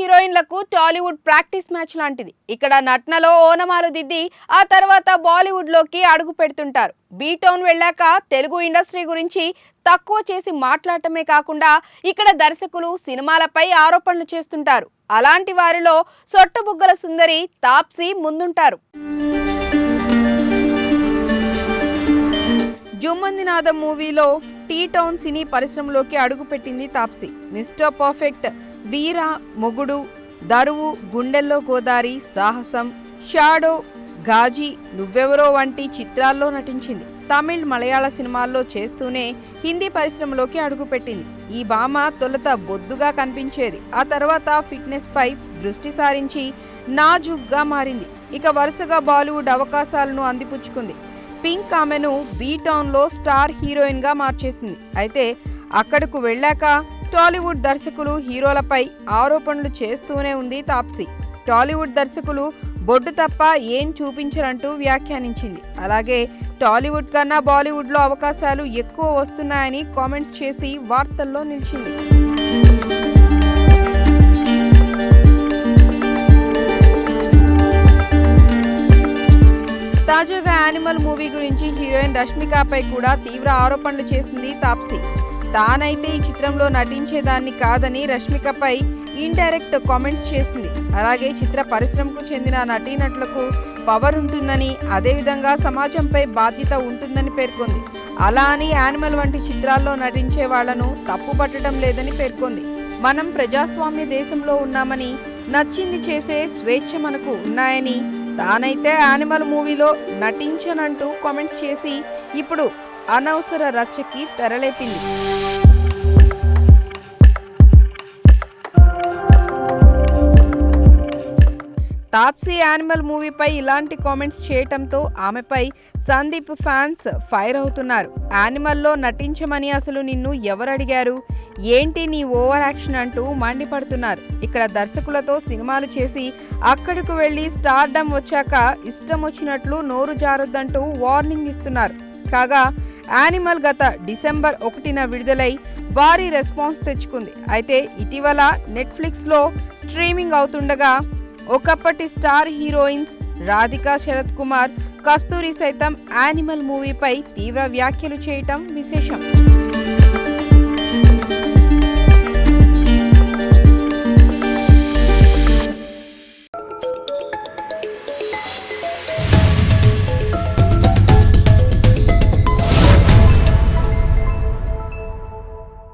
హీరోయిన్లకు Tollywood practice match లాంటిది. ఇక్కడ నటనలో ఓనమాలు దిద్ది ఆ తర్వాత బాలీవుడ్లోకి అడుగు పెడుతుంటారు. బీ టౌన్ వెళ్ళాక తెలుగు ఇండస్ట్రీ గురించి తక్కువ చేసి మాట్లాడటమే కాకుండా ఇక్కడ దర్శకులు సినిమాలపై ఆరోపణలు చేస్తుంటారు. అలాంటి వారిలో సొట్టబుగ్గల సుందరి తాప్సీ ముందుంటారు. జుమ్మందినాథం మూవీలో టీ టౌన్ సినీ పరిశ్రమలోకి అడుగుపెట్టింది తాప్సీ. మిస్టర్ పర్ఫెక్ట్ వీర మొగుడు దరువు గుండెల్లో గోదారి సాహసం షాడో గాజీ నువ్వెవరో వంటి చిత్రాల్లో నటించింది. తమిళ్ మలయాళ సినిమాల్లో చేస్తూనే హిందీ పరిశ్రమలోకి అడుగుపెట్టింది. ఈ భామ తొలుత బొద్దుగా కనిపించేది. ఆ తర్వాత ఫిట్నెస్ పై దృష్టి సారించి నాజుగ్గా మారింది. ఇక వరుసగా బాలీవుడ్ అవకాశాలను అందిపుచ్చుకుంది. పింక్ ఆమెను బీ టౌన్లో స్టార్ హీరోయిన్గా మార్చేసింది. అయితే అక్కడకు వెళ్ళాక టాలీవుడ్ దర్శకులు హీరోలపై ఆరోపణలు చేస్తూనే ఉంది తాప్సీ. టాలీవుడ్ దర్శకులు బొడ్డు తప్ప ఏం చూపించరంటూ వ్యాఖ్యానించింది. అలాగే టాలీవుడ్ కన్నా బాలీవుడ్లో అవకాశాలు ఎక్కువ వస్తున్నాయని కామెంట్స్ చేసి వార్తల్లో నిలిచింది. తాజాగా యానిమల్ మూవీ గురించి హీరోయిన్ రష్మికపై కూడా తీవ్ర ఆరోపణలు చేసింది తాప్సీ. తానైతే ఈ చిత్రంలో నటించేదాన్ని కాదని రష్మికపై ఇండైరెక్ట్ కామెంట్స్ చేసింది. అలాగే చిత్ర పరిశ్రమకు చెందిన నటీనటులకు పవర్ ఉంటుందని అదేవిధంగా సమాజంపై బాధ్యత ఉంటుందని పేర్కొంది. అలా అని యానిమల్ వంటి చిత్రాల్లో నటించే వాళ్ళను తప్పు పట్టడం లేదని పేర్కొంది. మనం ప్రజాస్వామ్య దేశంలో ఉన్నామని నచ్చింది చేసే స్వేచ్ఛ మనకు ఉన్నాయని తానైతే యానిమల్ మూవీలో నటించనంటూ కామెంట్స్ చేసి ఇప్పుడు అనవసర రచ్చకి తెరలేపింది. తాప్సీ యానిమల్ మూవీపై ఇలాంటి కామెంట్స్ చేయటంతో ఆమెపై సందీప్ ఫ్యాన్స్ ఫైర్ అవుతున్నారు. యానిమల్లో నటించమని అసలు నిన్ను ఎవరు అడిగారు ఏంటి నీ ఓవర్ యాక్షన్ అంటూ మండిపడుతున్నారు. ఇక్కడ దర్శకులతో సినిమాలు చేసి అక్కడికి వెళ్ళి స్టార్డమ్ వచ్చాక ఇష్టం వచ్చినట్లు నోరు జారొద్దంటూ వార్నింగ్ ఇస్తున్నారు. కాగా యానిమల్ గత డిసెంబర్ ఒకటిన విడుదలై భారీ రెస్పాన్స్ తెచ్చుకుంది. అయితే ఇటీవల నెట్ఫ్లిక్స్లో స్ట్రీమింగ్ అవుతుండగా ఒకప్పటి స్టార్ హీరోయిన్స్ రాధికా శరత్ కుమార్ కస్తూరి సైతం యానిమల్ మూవీపై తీవ్ర వ్యాఖ్యలు చేయటం విశేషం.